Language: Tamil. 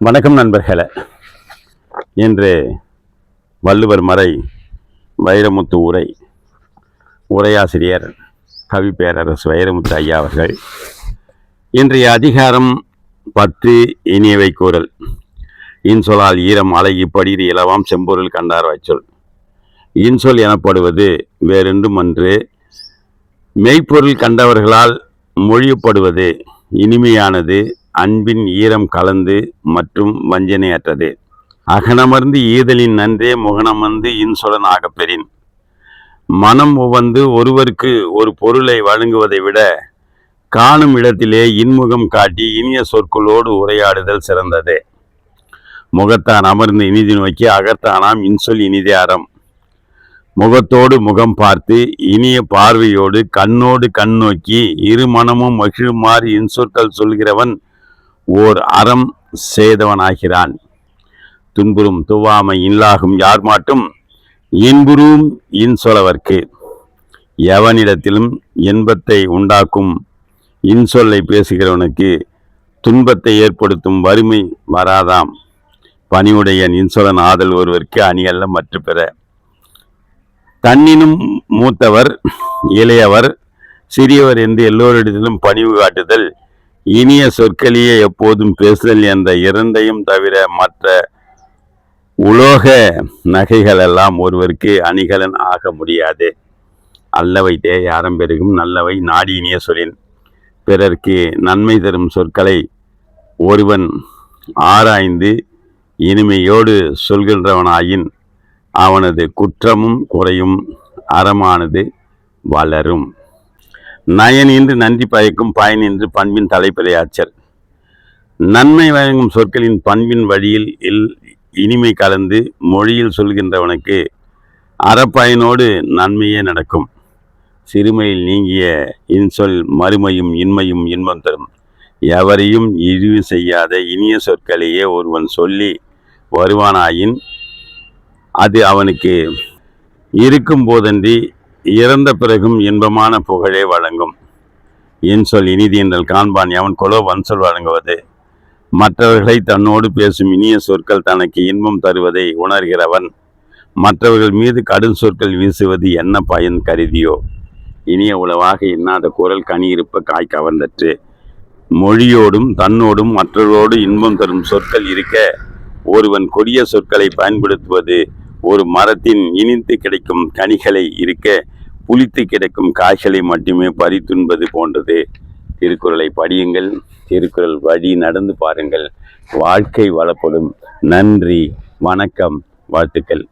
வணக்கம் நண்பர்களே. இன்று வள்ளுவர் மறை வைரமுத்து உரை. உரையாசிரியர் கவி பேரரசு வைரமுத்து ஐயா அவர்கள். இன்றைய அதிகாரம் பத்து இனியவை கூறல். இன்சொலால் ஈரம் அழகி படிர் இலவாம் செம்பொருள் கண்டார் வைச்சொல். இன்சொல் எனப்படுவது வேறென்றும் அன்று மெய்ப்பொருள் கண்டவர்களால் மொழியப்படுவது இனிமையானது அன்பின் ஈரம் கலந்து மற்றும் வஞ்சனையற்றது. அகனமர்ந்து ஈதலின் நன்றே முகனமர்ந்து இன்சொலன் ஆகப்பெறின். மனம் உவந்து ஒருவருக்கு ஒரு பொருளை வழங்குவதை விட காணும் இடத்திலே இன்முகம் காட்டி இனிய சொற்களோடு உரையாடுதல் சிறந்தது. முகத்தான் அமர்ந்து இனிதி நோக்கி அகத்தானாம் இன்சொல் இனிதே அறம். முகத்தோடு முகம் பார்த்து இனிய பார்வையோடு கண்ணோடு கண் நோக்கி இரு மனமும் மகிழுமாறு இன்சொற்கள் சொல்கிறவன் ஓர் அறம் செய்தவனாகிறான் துன்புறும் துவாமை இல்லாகும் யார் மாட்டும்? இன்புறும் இன்சொலவர்க்கு. எவனிடத்திலும் இன்பத்தை உண்டாக்கும் இன்சொல்லை பேசுகிறவனுக்கு துன்பத்தை ஏற்படுத்தும் வறுமை வராதாம். பணியுடைய இன்சொலன் ஆதல் ஒருவருக்கு அணியல்ல மற்ற பிற. தன்னினும் மூத்தவர் இளையவர் சிறியவர் என்று எல்லோரிடத்திலும் பணிவு காட்டுதல் இனிய சொற்களையே எப்போதும் பேசுதல் என்ற இரண்டையும் தவிர மற்ற உலோக நகைகள் எல்லாம் ஒருவருக்கு அணிகலன் ஆக முடியாது. அல்லவை தேயாரம் பெருகும் நல்லவை நாடி இனிய சொல்லின். பிறர்க்கு நன்மை தரும் சொற்களை ஒருவன் ஆராய்ந்து இனிமையோடு சொல்கின்றவனாயின் அவனது குற்றமும் குறையும் அறமானது வளரும். நயன் என்று நன்றி பயக்கும் பயன் என்று பண்பின் தலைப்பிரையாச்சல் நன்மை வழங்கும் சொற்களின் பண்பின் வழியில் இல் இனிமை கலந்து மொழியில் சொல்கின்றவனுக்கு அறப்பயனோடு நன்மையே நடக்கும். சிறுமையில் நீங்கிய இன்சொல் மறுமையும் இன்மையும் இன்பம் தரும். எவரையும் இழிவு செய்யாத இனிய சொற்களையே ஒருவன் சொல்லி வருவானாயின் அது அவனுக்கு இருக்கும் போதன்றி இறந்த பிறகும் இன்பமான புகழே வழங்கும். இன்சொல் இனிதி என்றல் காண்பான் எவன் கொலோ வன்சொல் வழங்குவது. மற்றவர்களை தன்னோடு பேசும் இனிய சொற்கள் தனக்கு இன்பம் தருவதை உணர்கிறவன். மற்றவர்கள் மீது கடும் சொற்கள் வீசுவது என்ன பயன் கருதியோ? இனிய உளவாக இன்னாத குரல் கனியிருப்ப காய் கவர்ந்தற்று. மொழியோடும் தன்னோடும் மற்றவரோடு இன்பம் தரும் சொற்கள் இருக்க ஒருவன் கொடிய சொற்களை பயன்படுத்துவது ஒரு மரத்தின் இனிந்து கிடைக்கும் கனிகளை இருக்க புளித்து கிடக்கும் காய்களை மட்டுமே பறித்துண்பது போன்றது. திருக்குறளை படியுங்கள். திருக்குறள் வழி நடந்து பாருங்கள். வாழ்க்கை வளப்படும். நன்றி. வணக்கம். வாழ்த்துக்கள்.